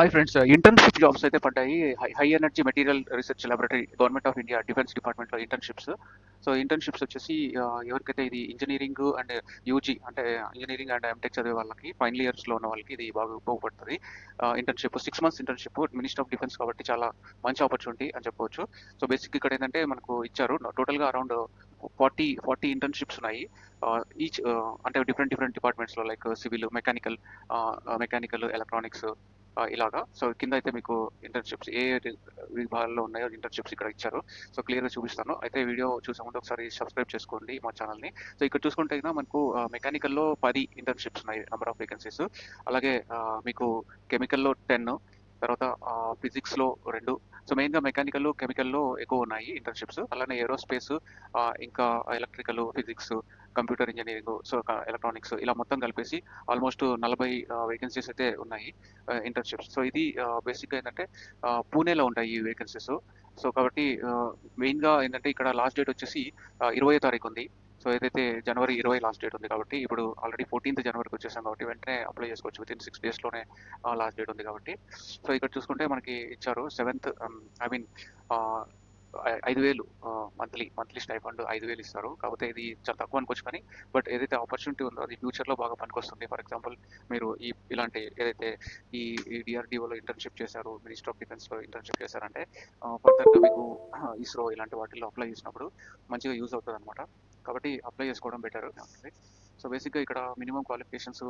Hi friends internship jobs అయితే పడ్డాయి. High energy material research laboratory government of India defence డిపార్ట్మెంట్లో internships so internships వచ్చేసి ఎవరికైతే ఇది ఇంజనీరింగ్ అండ్ యూజీ అంటే ఇంజనీరింగ్ అండ్ ఎంటెక్ చదివే వాళ్ళకి ఫైనల్ ఇయర్స్లో ఉన్న వాళ్ళకి ఇది బాగా ఉపయోగపడుతుంది. Internship six months internship minister of defence కాబట్టి చాలా మంచి ఆపర్చునిటీ అని చెప్పవచ్చు. సో బేసిక్ ఇక్కడ ఏంటంటే మనకు ఇచ్చారు టోటల్గా అరౌండ్ ఫార్టీ ఫార్టీ ఇంటర్న్షిప్స్ ఉన్నాయి. ఈచ్ అంటే different different డిపార్ట్మెంట్స్లో like civil mechanical mechanical electronics ఇలాగా. సో కింద అయితే మీకు ఇంటర్న్షిప్స్ ఏ విభాగాల్లో ఉన్నాయో ఇంటర్న్షిప్స్ ఇక్కడ ఇచ్చారు. సో క్లియర్గా చూపిస్తాను. అయితే వీడియో చూసే ముందు ఒకసారి సబ్స్క్రైబ్ చేసుకోండి మా ఛానల్ని సో ఇక్కడ చూసుకుంటే మనకు మెకానికల్లో పది ఇంటర్న్షిప్స్ ఉన్నాయి నెంబర్ ఆఫ్ వేకెన్సీస్ అలాగే మీకు కెమికల్లో టెన్ తర్వాత ఫిజిక్స్లో రెండు సో మెయిన్గా మెకానికల్ కెమికల్లో ఎక్కువ ఉన్నాయి ఇంటర్న్షిప్స్ అలానే ఏరోస్పేస్ ఇంకా electrical physics computer engineering so electronics ఇలా మొత్తం కలిపేసి ఆల్మోస్ట్ నలభై వేకెన్సీస్ అయితే ఉన్నాయి ఇంటర్న్షిప్స్ సో ఇది బేసిక్గా ఏంటంటే పూణేలో ఉంటాయి ఈ వేకెన్సీస్ సో కాబట్టి మెయిన్గా ఏంటంటే ఇక్కడ లాస్ట్ డేట్ వచ్చేసి ఇరవై తారీఖు ఉంది. సో ఏదైతే జనవరి ఇరవై లాస్ట్ డేట్ ఉంది కాబట్టి ఇప్పుడు ఆల్రెడీ ఫోర్టీన్త్ జనవరికి వచ్చేసాం కాబట్టి వెంటనే అప్లై చేసుకోవచ్చు. విత్ ఇన్ సిక్స్ డేస్లోనే లాస్ట్ డేట్ ఉంది కాబట్టి. సో ఇక్కడ చూసుకుంటే మనకి ఇచ్చారు సెవెంత్ um, ఐ మీన్ ఐదు వేలు మంత్లీ మంత్లీ స్టైఫండ్ ఐదు వేలు ఇస్తారు. కాకపోతే ఇది చాలా తక్కువ అనుకోవచ్చు కానీ బట్ ఏదైతే ఆపర్చునిటీ ఉందో అది ఫ్యూచర్లో బాగా పనికొస్తుంది. ఫర్ ఎగ్జాంపుల్ మీరు ఈ ఇలాంటి ఏదైతే ఈ ఈ డిఆర్డిఓలో ఇంటర్న్షిప్ చేశారు మినిస్టర్ ఆఫ్ డిఫెన్స్లో ఇంటర్న్షిప్ చేశారంటే ఫర్దర్గా మీకు ఇస్రో ఇలాంటి వాటిల్లో అప్లై చేసినప్పుడు మంచిగా యూజ్ అవుతుంది అనమాట కాబట్టి అప్లై చేసుకోవడం బెటర్ ఉంటుంది సో బేసిక్గా ఇక్కడ మినిమం క్వాలిఫికేషన్స్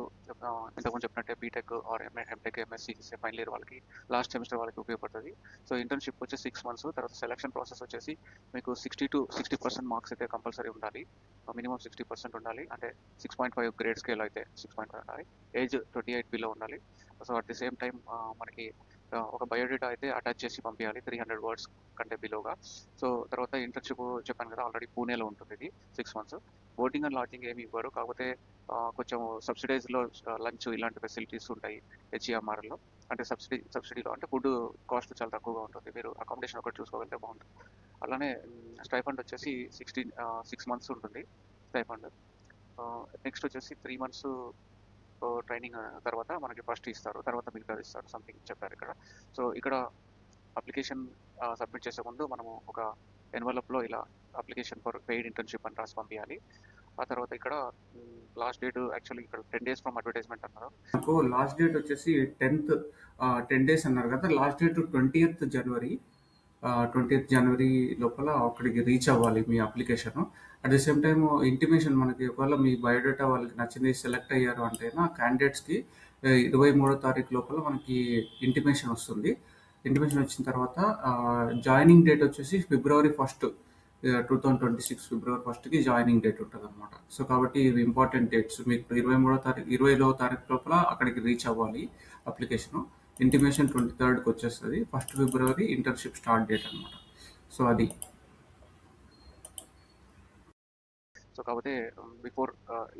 ఇంతకుముందు చెప్పినట్టే BTech or MA MTech MSc final year వాళ్ళకి లాస్ట్ సెమిస్టర్ వాళ్ళకి ఉపయోగపడుతుంది. సో ఇంటర్న్షిప్ వచ్చి సిక్స్ మంత్స్ తర్వాత సెలక్షన్ ప్రాసెస్ వచ్చేసి మీకు sixty to sixty percent marks అయితే కంపల్సరీ ఉండాలి. మినిమం సిక్స్టీ పర్సెంట్ ఉండాలి. అంటే six point five grade scale అయితే సిక్స్ పాయింట్ ఫైవ్ ఉండాలి ఏజ్ ట్వంటీ ఎయిట్ బిలో ఉండాలి so at the same time మనకి ఒక బయోడేటా అయితే అటాచ్ చేసి పంపించాలి త్రీ హండ్రెడ్ వర్డ్స్ కంటే బిలోగా సో తర్వాత ఇంటర్న్షిప్ చెప్పాను కదా ఆల్రెడీ పూణేలో ఉంటుంది ఇది six months boarding and lodging ఏమి ఇవ్వరు కాకపోతే కొంచెం సబ్సిడైజ్లో లంచ్ ఇలాంటి ఫెసిలిటీస్ ఉంటాయి హెచ్ఈఎంఆర్లో అంటే సబ్సిడీ సబ్సిడీలో అంటే ఫుడ్ కాస్ట్ చాలా తక్కువగా ఉంటుంది. మీరు అకామిడేషన్ ఒకటి చూసుకోగలిగితే బాగుంటుంది. అలానే స్టైఫండ్ వచ్చేసి సిక్స్టీన్ సిక్స్ మంత్స్ ఉంటుంది స్టైఫండ్ నెక్స్ట్ వచ్చేసి త్రీ మంత్స్ ట్రైనింగ్ తర్వాత మనకి ఫస్ట్ ఇస్తారు. తర్వాత మిగతా ఇస్తారు. సంథింగ్ చెప్పారు ఇక్కడ. సో ఇక్కడ అప్లికేషన్ సబ్మిట్ చేసే ముందు మనము ఒక ఎన్వలప్లో ఇలా అప్లికేషన్ ఫర్ పెయిడ్ ఇంటర్న్షిప్ అని రాసి పంపించాలి ఆ తర్వాత ఇక్కడ లాస్ట్ డేట్ యాక్చువల్లీ ఇక్కడ టెన్ డేస్ ఫ్రమ్ అడ్వర్టైజ్మెంట్ అన్నారు. నాకు లాస్ట్ డేట్ వచ్చేసి టెన్త్ టెన్ డేస్ అన్నారు కదా. లాస్ట్ డేట్ ట్వంటీ జనవరి ట్వంటీ జనవరి లోపల అక్కడికి రీచ్ అవ్వాలి మీ application at the same time intimation మనకి ఒకవేళ మీ బయోడేటా వాళ్ళకి నచ్చింది సెలెక్ట్ అయ్యారు అంటే క్యాండిడేట్స్కి ఇరవై మూడో తారీఖు లోపల మనకి ఇంటిమేషన్ వస్తుంది. ఇంటిమేషన్ వచ్చిన తర్వాత జాయినింగ్ డేట్ వచ్చేసి ఫిబ్రవరి first two thousand twenty six ఫిబ్రవరి ఫస్ట్కి జాయినింగ్ డేట్ ఉంటుంది అనమాట సో కాబట్టి ఇవి ఇంపార్టెంట్ డేట్స్ మీకు ఇరవై మూడో తారీఖు ఇరవైలో తారీఖు లోపల అక్కడికి రీచ్ అవ్వాలి అప్లికేషన్ ఇంటిమేషన్ ట్వంటీ థర్డ్కి వచ్చేస్తుంది. ఫస్ట్ ఫిబ్రవరి ఇంటర్న్షిప్ స్టార్ట్ డేట్ అనమాట సో అది. సో కాకపోతే బిఫోర్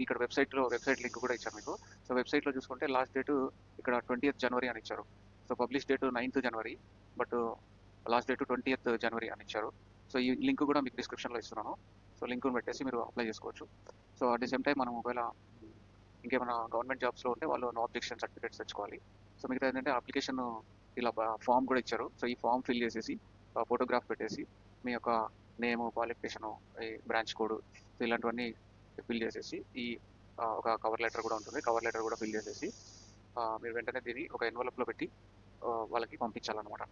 ఇక్కడ వెబ్సైట్లో వెబ్సైట్ లింక్ కూడా ఇచ్చారు మీకు. సో వెబ్సైట్లో చూసుకుంటే లాస్ట్ డేటు ఇక్కడ ట్వంటీ జనవరి అని ఇచ్చారు. సో పబ్లిష్ డేట్ నైన్త్ జనవరి బట్ లాస్ట్ డేట్ ట్వంటీ జనవరి అని ఇచ్చారు. సో ఈ లింక్ కూడా మీకు డిస్క్రిప్షన్లో ఇస్తున్నాను. సో లింక్ను పెట్టేసి మీరు అప్లై చేసుకోవచ్చు. So at the same time మనం ఒకవేళ ఇంకేమైనా గవర్నమెంట్ జాబ్స్లో ఉంటే వాళ్ళు నో అబ్జెక్షన్ సర్టిఫికేట్స్ తెచ్చుకోవాలి. సో మిగతా ఏంటంటే అప్లికేషన్ ఇలా ఫామ్ కూడా ఇచ్చారు. సో ఈ ఫామ్ ఫిల్ చేసేసి ఫోటోగ్రాఫ్ పెట్టేసి మీ యొక్క నేమ్ క్వాలిఫికేషను ఈ బ్రాంచ్ కోడ్ సో ఇలాంటివన్నీ ఫిల్ చేసేసి ఈ ఒక కవర్ లెటర్ కూడా ఉంటుంది. కవర్ లెటర్ కూడా ఫిల్ చేసేసి మీరు వెంటనే దీన్ని ఒక ఎన్వలప్లో పెట్టి వాళ్ళకి పంపించాలన్నమాట.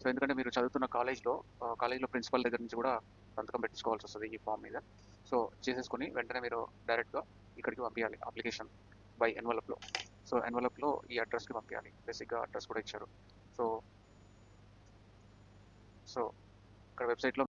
సో ఎందుకంటే మీరు చదువుతున్న కాలేజ్లో కాలేజ్లో ప్రిన్సిపల్ దగ్గర నుంచి కూడా సంతకం పెట్టించుకోవాల్సి వస్తుంది ఈ ఫామ్ మీద. సో చేసేసుకొని వెంటనే మీరు డైరెక్ట్గా ఇక్కడికి పంపించాలి అప్లికేషన్ బై ఎన్వలప్లో సో ఎన్వలప్లో ఈ అడ్రస్కి పంపించాలి బేసిక్గా అడ్రస్ కూడా ఇచ్చారు. సో సో ఇక్కడ వెబ్సైట్లో